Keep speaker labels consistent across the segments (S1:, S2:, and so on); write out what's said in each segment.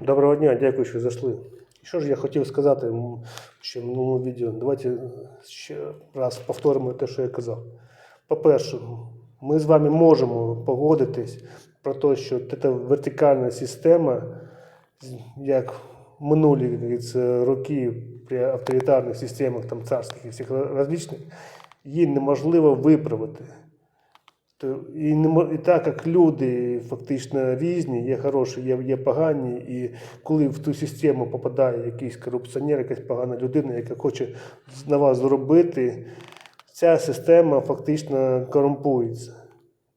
S1: Доброго дня, дякую, що зайшли. Що ж я хотів сказати ще в минулому відео? Давайте ще раз повторимо те, що я казав. По-перше, ми з вами можемо погодитись про те, що ця вертикальна система, як минулі роки при авторитарних системах, там царських і всіх различних, її неможливо виправити. То і, не і так як люди фактично різні, є хороші, є, є погані, і коли в ту систему попадає якийсь корупціонер, якась погана людина, яка хоче на вас зробити, ця система фактично корумпується.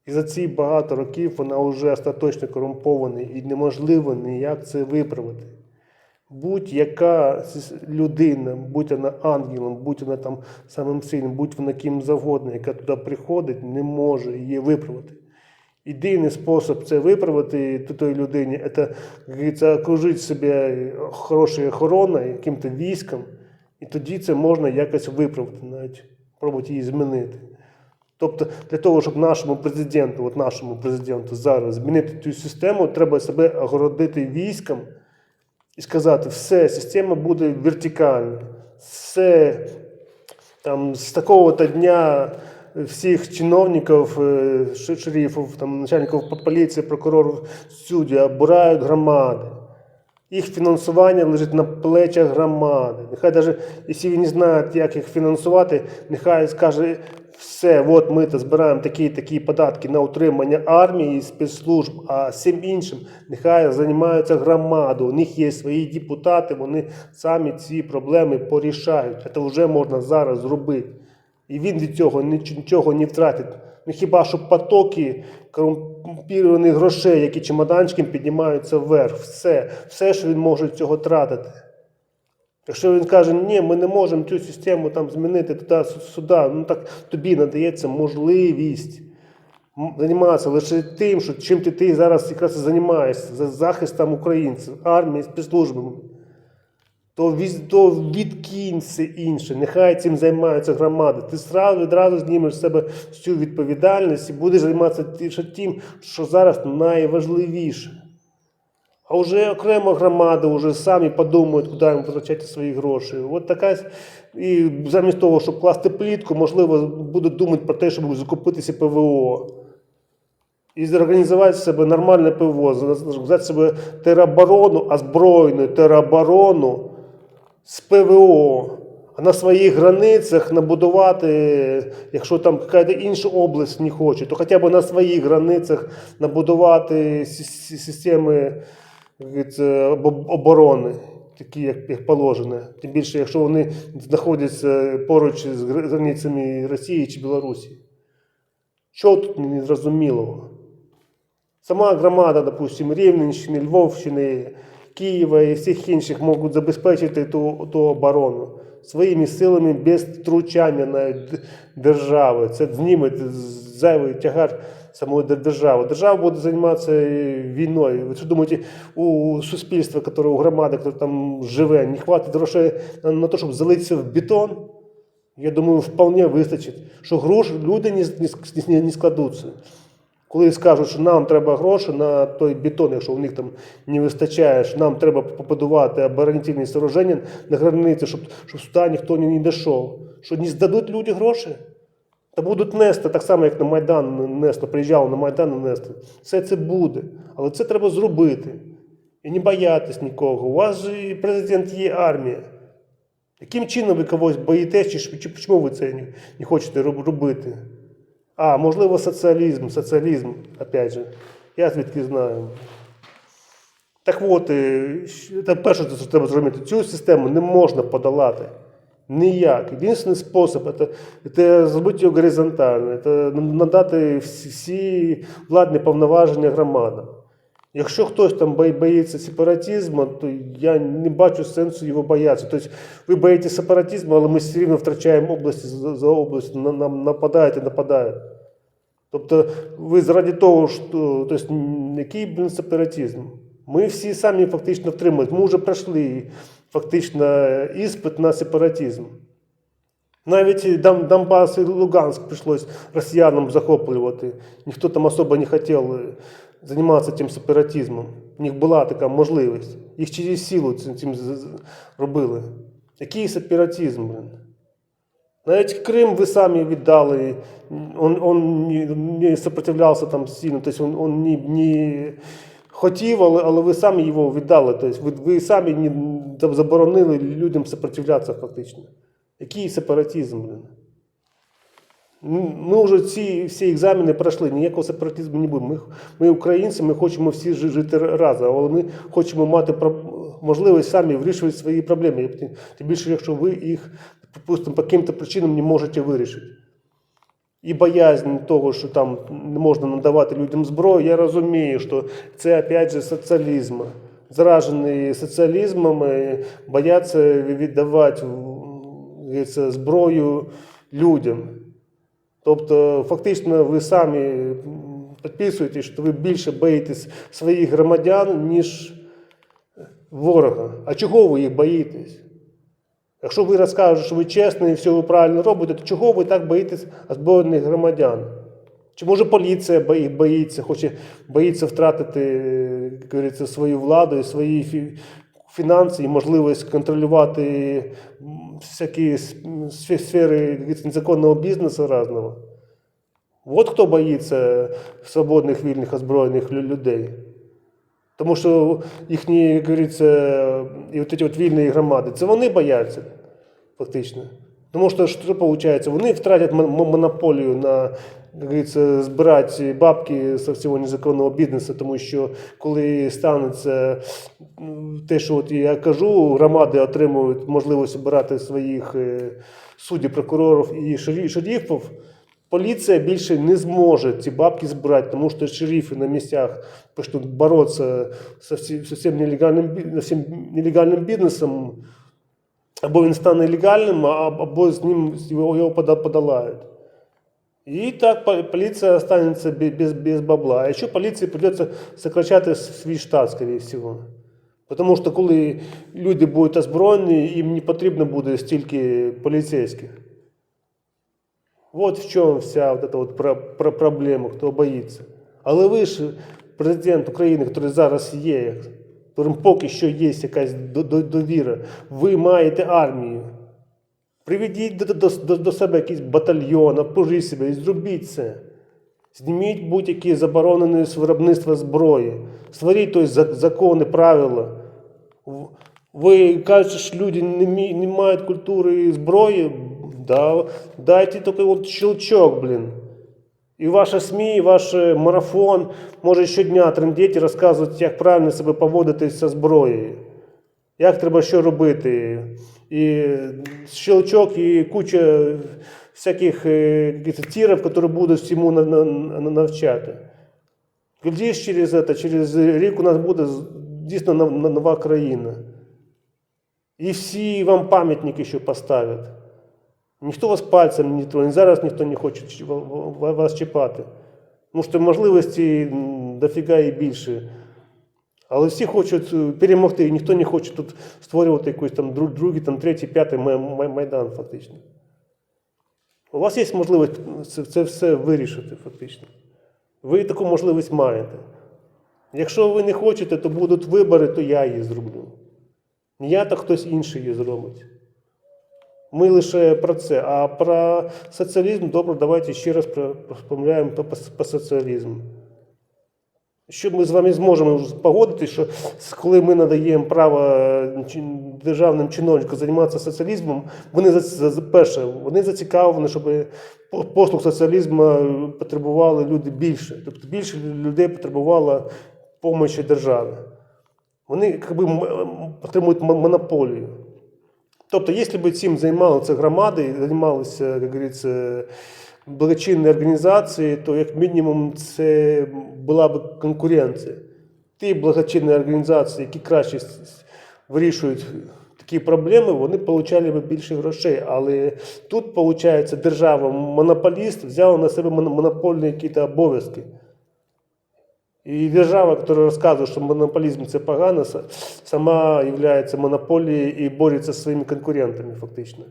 S1: І за ці багато років вона вже остаточно корумпована і неможливо ніяк це виправити. Будь-яка людина, будь вона ангелом, будь вона там самим сильним, будь вона ким завгодно, яка туди приходить, не може її виправити. Єдиний спосіб це виправити той людині, це, окружити себе хорошою охороною, яким-то військом, і тоді це можна якось виправити, навіть пробувати її змінити. Тобто для того, щоб нашому президенту, от нашому президенту зараз змінити цю систему, треба себе огородити військом і сказати, все, система буде вертикальна, все там з такого-то дня всіх чиновників, е, шерифів, там, начальників поліції, прокурорів, суддів обирають громади. Їх фінансування лежить на плечах громади. Нехай навіть, якщо він не знає, як їх фінансувати, нехай скаже, все, от ми то збираємо такі такі податки на утримання армії і спецслужб, а всім іншим нехай займаються громади. У них є свої депутати, вони самі ці проблеми порішають. Це вже можна зараз зробити. І він від цього нічого не втратить. Ну хіба що потоки корумпірованих грошей, які чемоданчиком піднімаються вверх. Все, все, що він може цього тратити. Якщо він каже, ні, ми не можемо цю систему там змінити туди, сюди, ну так тобі надається можливість займатися лише тим, що чим ти, ти зараз якраз займаєшся, за захистом українців, армії, спецслужбами то, віз- то відкинь все інше, нехай цим займаються громади. Ти сразу відразу знімеш з себе всю відповідальність і будеш займатися тим, що зараз найважливіше. А вже окремо громади вже самі подумають, куди їм витрачати свої гроші. От така і замість того, щоб класти плітку, можливо, будуть думати про те, щоб закупитися ПВО. І зорганізувати себе нормальне ПВО, взяти себе тероборону, озброєну тероборону з ПВО, а на своїх границях набудувати, якщо там якась інша область не хоче, то хоча б на своїх границях набудувати системи говориться, обо- оборони, такі, як, положено. Тим більше, якщо вони знаходяться поруч з границями Росії чи Білорусі. Що тут незрозумілого? Сама громада, допустим, Рівненщини, Львовщини, Києва і всіх інших можуть забезпечити ту, ту оборону своїми силами без втручання д- держави. Це зніме зайвий тягар самої дер- держави. Держава буде займатися війною. Ви що думаєте, у суспільства, яке у громади, яке там живе, не хватить грошей на, те, щоб залитися в бетон? Я думаю, вполне вистачить, що гроші люди не, не, не, складуться. Коли скажуть, що нам треба гроші на той бетон, якщо у них там не вистачає, що нам треба побудувати оборонительні сооруження на границі, щоб, щоб сюди ніхто не дійшов. Що не здадуть люди гроші? Та будуть нести так само, як на Майдан нести, приїжджали на Майдан нести. Все це буде. Але це треба зробити. І не боятись нікого. У вас же президент є армія. Яким чином ви когось боїтесь, чи, чи чому ви це не, не хочете робити? А, можливо, соціалізм, соціалізм, опять же. Я звідки знаю. Так от, це перше, що треба зрозуміти, цю систему не можна подолати. Ніяк. Єдиний спосіб це, це зробити її горизонтально, це надати всі, владні повноваження громадам. Якщо хтось там боїться сепаратизму, то я не бачу сенсу його боятися. Тобто ви боїтеся сепаратизму, але ми все рівно втрачаємо області за областю, нам нападають і нападають. Тобто ви заради того, що тобто, який сепаратизм? Ми всі самі фактично втримуємо. Ми вже пройшли фактично іспит на сепаратизм. Навіть Донбас і Луганськ прийшлось росіянам захоплювати. Ніхто там особо не хотів е, займатися цим сепаратизмом. У них була така можливість. Їх через силу цим, робили. Який сепаратизм, блин. Навіть Крим ви самі віддали, он, не, сопротивлявся там сильно, тобто не, не хотів, але, але ви самі його віддали. Тобто ви, ви самі заборонили людям сопротивлятися фактично. Який сепаратизм, блин? Ми вже ці всі екзамени пройшли, ніякого сепаратизму не буде. Ми, ми українці, ми хочемо всі жити разом, але ми хочемо мати можливість самі вирішувати свої проблеми. Тим- більше, якщо ви їх, припустимо, по яким-то причинам не можете вирішити. І боязнь того, що там не можна надавати людям зброю, я розумію, що це опять же соціалізм. Заражені соціалізмом, бояться віддавати зброю людям. Тобто, фактично, ви самі підписуєте, що ви більше боїтесь своїх громадян, ніж ворога. А чого ви їх боїтесь? Якщо ви розкажете, що ви чесні і все ви правильно робите, то чого ви так боїтесь озброєних громадян? Чи може поліція бо- боїться, хоче боїться втратити говориться, свою владу і свої фі- фінанси і можливість контролювати всякі сфери незаконного бізнесу разного? От хто боїться свободних, вільних, озброєних людей. Тому що їхні, як говориться, і от ці от вільні громади, це вони бояться, фактично. Тому що що виходить? Вони втратять мон- мон- монополію на говориться, збирати бабки з всього незаконного бізнесу, тому що коли станеться те, що от я кажу, громади отримують можливість обирати своїх е, суддів, прокурорів і шері- шерифів, Поліція більше не зможе ці бабки збирати, тому що шерифи на місцях почнуть боротися з всі- з всім нелегальним, бі- всім нелегальним бізнесом, або він стане легальним, а- або з ним його, його пода- подолають. І так по- поліція останеться бе- без, без бабла. А ще поліції придеться сокращати свій штат, скоріше всього. Тому що коли люди будуть озброєні, їм не потрібно буде стільки поліцейських. Вот в чому вся вот эта вот про, про проблема, хто боїться. Але ви ж президент України, який зараз є, яким поки що є якась до- до- довіра, ви маєте армію. Приведіть до, до, до, до себе якийсь батальйон, опужіть себе і зробіть це. Зніміть будь-які заборонені з виробництва зброї. Створіть за- закони, правила. Ви кажете, що люди не, не мають культури і зброї. Да, дайте такий от щелчок, блін. І ваша СМІ, і ваш е, марафон може щодня трендіти і розказувати, як правильно себе поводити зі зброєю. Як треба що робити. І щелчок, і куча всяких е, тірів, які будуть всьому на- на- на- навчати. Глядиш через це, через рік у нас буде дійсно нов- нов- нова країна. І всі вам пам'ятники ще поставлять. Ніхто вас пальцем не троне, зараз ніхто не хоче вас чіпати. Тому що можливості дофіга і більше. Але всі хочуть е, перемогти, і ніхто не хоче тут створювати якийсь там друг- другий, там, третій, п'ятий май- май- майдан, фактично. У вас є можливість це все вирішити, фактично. Ви таку можливість маєте. Якщо ви не хочете, то будуть вибори, то я її зроблю. Не я, то хтось інший її зробить. Ми лише про це. А про соціалізм, добре, давайте ще раз про- розмовляємо по, по, по соціалізму. Що ми з вами зможемо вже погодитися, що коли ми надаємо право е, державним чиновникам займатися соціалізмом, вони за, перше, вони зацікавлені, щоб послуг соціалізму потребували люди більше. Тобто більше людей потребувало допомоги держави. Вони якби, отримують монополію. Тобто, якщо б цим займалися громади, займалися, як говориться, благочинні організації, то як мінімум це була б конкуренція. Ті благочинні організації, які краще вирішують такі проблеми, вони отримали б більше грошей. Але тут, виходить, держава, монополіст взяла на себе моно- монопольні якісь обов'язки. І держава, яка розказує, що монополізм це погано, сама є монополією і бореться зі своїми конкурентами, фактично.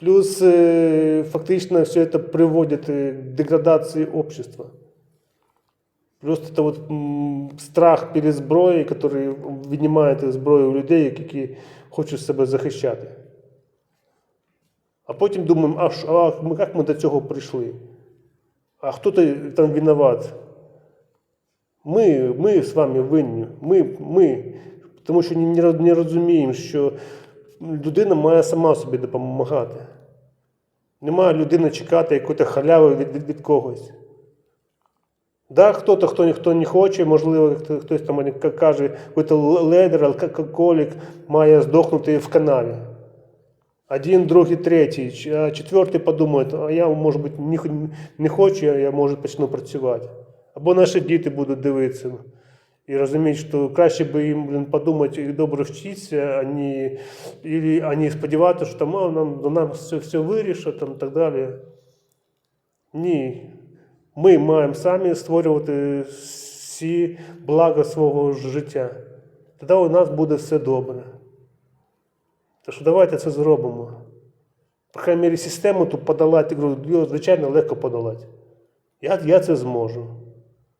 S1: Плюс е, фактично все це приводить е, к деградації общества. Плюс це от, м, страх перед зброєю, який віднімає зброю у людей, які хочуть себе захищати. А потім думаємо, а, а як ми до цього прийшли? А хто то там виноват? Ми, ми з вами винні. Ми, ми. Тому що не, розуміємо, що людина має сама собі допомагати. Немає людини чекати якоїсь халяви від, від, від когось. Да, хто-то, хто ніхто не хоче, можливо, хтось там каже, якийсь ледер, алкоголік має здохнути в канаві. Один, другий, третій, четвертий подумає, а я, може бути, не, хочу, я може почну працювати. Або наші діти будуть дивитися і розуміти, що краще би їм блін, подумати і добре вчитися, а не, і, а сподіватися, що там, а, нам, нам все, все вирішить там, так далі. Ні. Ми маємо самі створювати всі блага свого життя. Тоді у нас буде все добре. Що давайте це зробимо. По крайній мірі, систему тут подолати, його, звичайно, легко подолати. Я, я це зможу.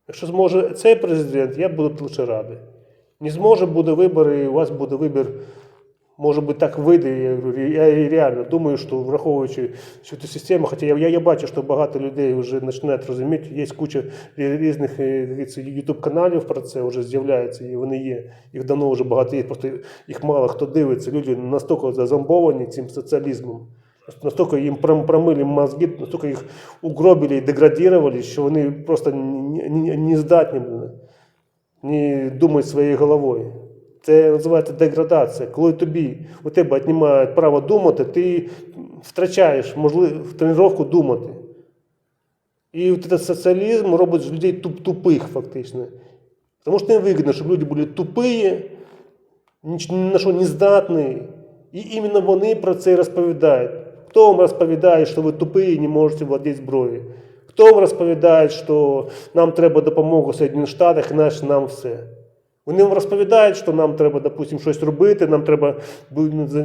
S1: Якщо зможе цей президент, я буду лише радий. Не зможе, буде вибори, і у вас буде вибір. Може бути, так вийде. Я, говорю, я реально думаю, що враховуючи всю цю систему, хоча я, я, я бачу, що багато людей вже починають розуміти, є куча різних youtube каналів про це вже з'являється, і вони є. Їх давно вже багато є, просто їх мало хто дивиться. Люди настільки зазомбовані цим соціалізмом, настільки їм пром- промили мозги, настільки їх угробили і деградували, що вони просто не, здатні блін, не думати своєю головою. Це називається деградація. Коли тобі у тебе віднімають право думати, ти втрачаєш можливість тренування думати. І цей соціалізм робить з людей туп- тупих фактично. Тому що не вигідно, щоб люди були тупі, ні на що не здатні. І іменно вони про це розповідають. Хто вам розповідає, що ви тупі і не можете владіти зброєю? Хто вам розповідає, що нам треба допомога в Сполучених Штатах, іначе нам все? Вони вам розповідають, що нам треба, допустим, щось робити, нам треба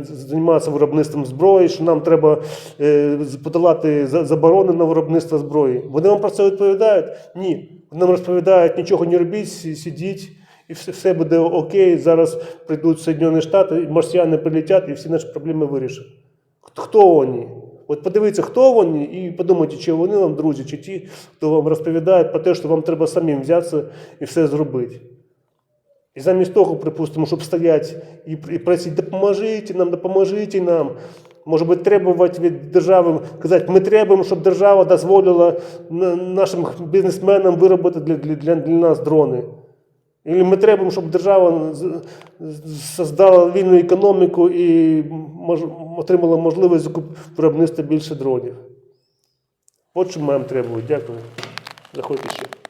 S1: займатися виробництвом зброї, що нам треба е, подолати заборони на виробництво зброї. Вони вам про це відповідають? Ні. Вони нам розповідають, нічого не робіть, сидіть, і все, буде окей. Зараз прийдуть Соединені Штати, марсіяни прилетять і всі наші проблеми вирішать. Хто вони? От подивіться, хто вони, і подумайте, чи вони вам друзі, чи ті, хто вам розповідає про те, що вам треба самим взятися і все зробити. І замість того, припустимо, щоб стоять і, і просити, допоможіть нам, допоможіть нам. Може бути, требувати від держави, казати, ми требуємо, щоб держава дозволила нашим бізнесменам виробити для, для, для, нас дрони. Или ми требуємо, щоб держава создала вільну економіку і мож, отримала можливість виробництва більше дронів. От що маємо требувати. Дякую. Заходьте ще.